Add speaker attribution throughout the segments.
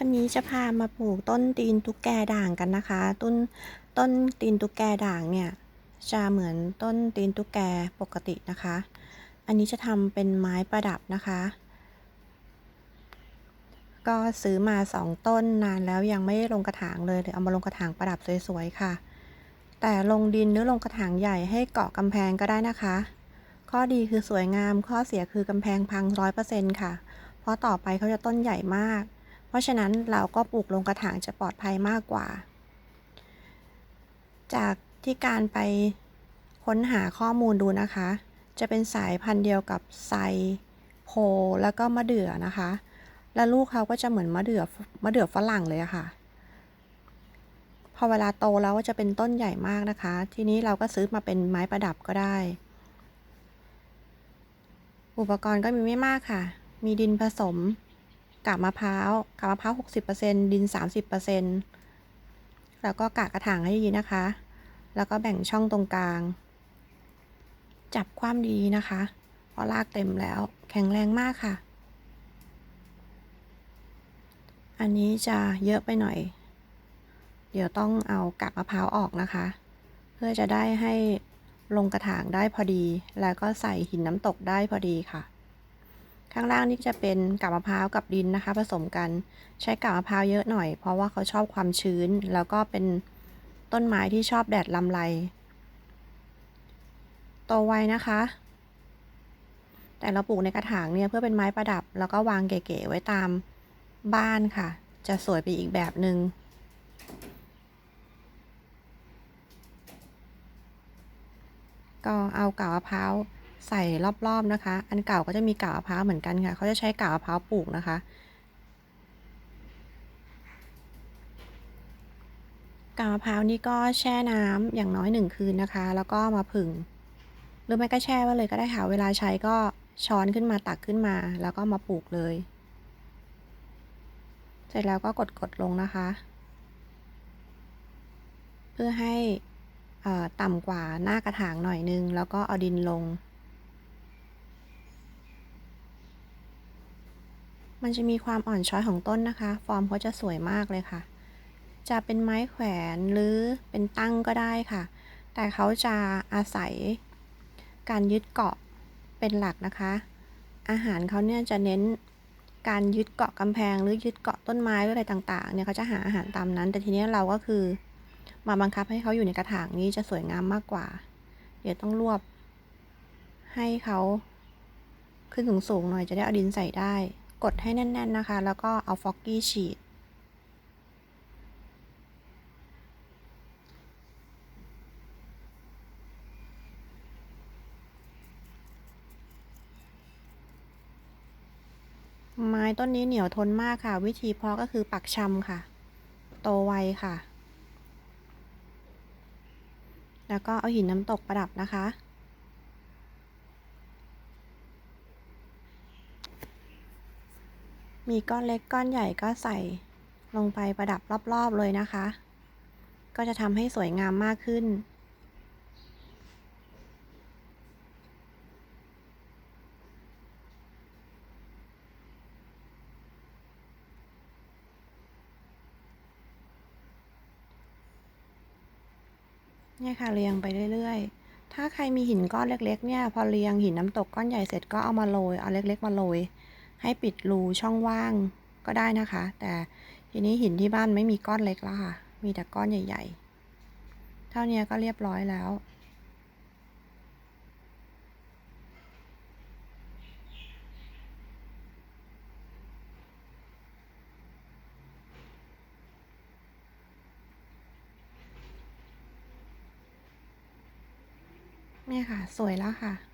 Speaker 1: วันนี้จะพามาปลูกต้นตีนตุ๊กแกด่างกันนะคะ ต้นต้นตีนตุ๊กแกด่างเนี่ยจะเหมือนต้นตีนตุ๊กแกปกตินะคะ อันนี้จะทำเป็นไม้ประดับนะคะ ก็ซื้อมาสองต้นนานแล้วยังไม่ได้ลงกระถางเลยเลยเอามาลงกระถางประดับสวยๆค่ะ แต่ลงดินหรือลงกระถางใหญ่ให้เกาะกำแพงก็ได้นะคะ ข้อดีคือสวยงามข้อเสียคือกำแพงพังร้อยเปอร์เซ็นต์ค่ะ เพราะต่อไปเขาจะต้นใหญ่มาก เพราะฉะนั้นเราก็ปลูกลงกระถางจะปลอดภัยมากกว่า จากที่การไปค้นหาข้อมูลดูนะคะ จะเป็นสายพันธุ์เดียวกับไซโพแล้วก็มะเดื่อนะคะ และลูกเขาก็จะเหมือนมะเดื่อมะเดื่อฝรั่งเลยะค่ะ พอเวลาโตแล้วก็จะเป็นต้นใหญ่มากนะคะ ทีนี้เราก็ซื้อมาเป็นไม้ประดับก็ได้ อุปกรณ์ก็มีไม่มากค่ะ มีดินผสม กากมะพร้าวกากมะพร้าว 60%ดิน 30%แล้วก็กากกระถางให้ดีนะคะ แล้วก็แบ่งช่องตรงกลาง จับความดีนะคะ เพราะรากเต็มแล้ว แข็งแรงมากค่ะ อันนี้จะเยอะไปหน่อย เดี๋ยวต้องเอากากมะพร้าวออกนะคะ เพื่อจะได้ให้ลงกระถางได้พอดี แล้วก็ใส่หินน้ำตกได้พอดีค่ะ ข้างล่างนี่จะเป็นกาบมะพร้าวกับดินนะคะ ผสมกันใช้กาบมะพร้าวเยอะหน่อย เพราะว่าเขาชอบความชื้น แล้วก็เป็นต้นไม้ที่ชอบแดดลำไรโตไวนะคะ แต่เราปลูกในกระถางเนี่ยเพื่อเป็นไม้ประดับ แล้วก็วางเก๋ๆไว้ตามบ้านค่ะ จะสวยไปอีกแบบหนึง่งก็เอากาบมะพร้าว ใส่รอบๆนะคะ อันเก่าก็จะมีกาบมะพร้าวเหมือนกันค่ะ เขาจะใช้กาบมะพร้าวปลูกนะคะ กาบมะพร้าวนี่ก็แช่น้ำอย่างน้อยหนึ่งคืนนะคะ แล้วก็มาผึ่ง หรือไม่ก็แช่ไว้เลยก็ได้ค่ะ เวลาใช้ก็ช้อนขึ้นมาตักขึ้นมา แล้วก็มาปลูกเลย เสร็จแล้วก็กดกดลงนะคะ เพื่อให้ต่ำกว่าหน้ากระถางหน่อยนึง แล้วก็เอาดินลง มันจะมีความอ่อนช้อยของต้นนะคะ ฟอร์มเขาจะสวยมากเลยค่ะ จะเป็นไม้แขวนหรือเป็นตั้งก็ได้ค่ะ แต่เขาจะอาศัยการยึดเกาะเป็นหลักนะคะ อาหารเขาเนี่ยจะเน้นการยึดเกาะกำแพง หรือยึดเกาะต้นไม้หรืออะไรต่าง ๆ เนี่ยเขาจะหาอาหารตามนั้น แต่ทีนี้เราก็คือ มาบังคับให้เขาอยู่ในกระถางนี้จะสวยงามมากกว่า เดี๋ยวต้องรวบให้เขาขึ้นสูงๆหน่อยจะได้เอาดินใส่ได้ กดให้แน่น ๆ นะคะ แล้วก็เอาฟอกกี้ฉีด ไม้ต้นนี้เหนียวทนมากค่ะ วิธีเพาะก็คือปักชำค่ะ โตไวค่ะ แล้วก็เอาหินน้ำตกประดับนะคะ มีก้อนเล็กก้อนใหญ่ก็ใส่ลงไปประดับรอบๆเลยนะคะ ก็จะทำให้สวยงามมากขึ้น เนี่ยค่ะเรียงไปเรื่อยๆ ถ้าใครมีหินก้อนเล็ก ๆ เนี่ย พอเรียงหินน้ำตกก้อนใหญ่เสร็จก็เอามาโรย เอาเล็ก ๆ มาโรย ให้ปิดรูช่องว่างก็ได้นะคะ แต่ทีนี้หินที่บ้านไม่มีก้อนเล็กแล้วค่ะ มีแต่ก้อนใหญ่ๆ เท่านี้ก็เรียบร้อยแล้ว เนี่ยค่ะ สวยแล้วค่ะ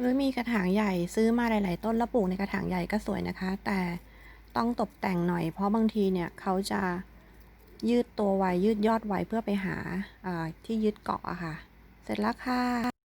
Speaker 1: หรือมีกระถางใหญ่ซื้อมาหลาย ๆ ต้นแล้วปลูกในกระถางใหญ่ก็สวยนะคะ แต่ต้องตกแต่งหน่อย เพราะบางทีเนี่ยเขาจะยืดตัวไวยืดยอดไวเพื่อไปหาที่ยึดเกาะอะค่ะ เสร็จแล้วค่ะ